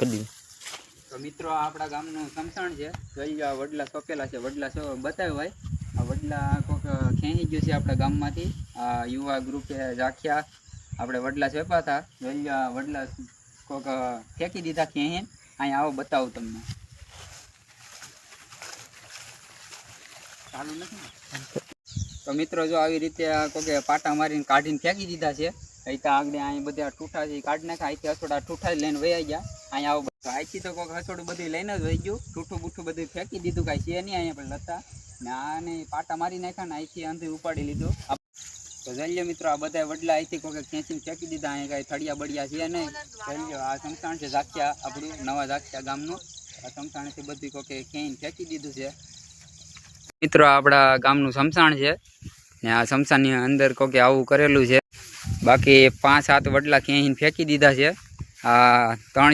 કરી તો મિત્રો આપણા ગામનું સમસાણ છે. જોઈ આ વડલા સોંપેલા છે. વડલા સો બતાવ્યું ભાઈ આ વડલા કોઈક ખેંચી ગયું છે આપણા ગામમાંથી. આ યુવા ગ્રુપે રાખ્યા. આપણે વડલા સોંપ્યા હતા. જોઈ આ વડલા કોઈક ફેંકી દીધા ખેંચીને. અહીંયા આવો બતાવું તમને. ચાલુ નથી તો મિત્રો, જો આવી રીતે કોકે પાટા મારીને કાઢીને ફેંકી દીધા છે. અહીં તો આગળ અહીં બધા ઠૂઠા છે કાઢ નાખ્યા. અહીંથી હસોડા જ લઈને વયા ગયા. અહીંયા આવો બધું. અહીંથી તો કોઈક હસોડું બધું લઈને જ વહી ગયું. ઠૂઠું બૂઠું બધું ફેંકી દીધું, કાંઈ છે નહીં અહીંયા પણ લતા. ને આને પાટા મારી નાખ્યા ને અહીંથી અંધી ઉપાડી લીધું. તો લો મિત્રો, આ બધા વડલા અહીંથી કોઈક ખેંચીને ફેંકી દીધા. અહીંયા કાંઈ થળિયા બળિયા છે નહીં. જોઈ આ સમસાણ છે ઝાકિયા આપણું, નવા ઝાકિયા ગામનું. આ સમસાણેથી બધું કોકે ખેંચીને ફેંકી દીધું છે. મિત્રો આપણા ગામનું સમસાણ છે. ને આ સમસાનની અંદર કોકે આવું કરેલું છે. બાકી પાંચ સાત વડલા ક્યાંય ફેંકી દીધા છે. આ ત્રણ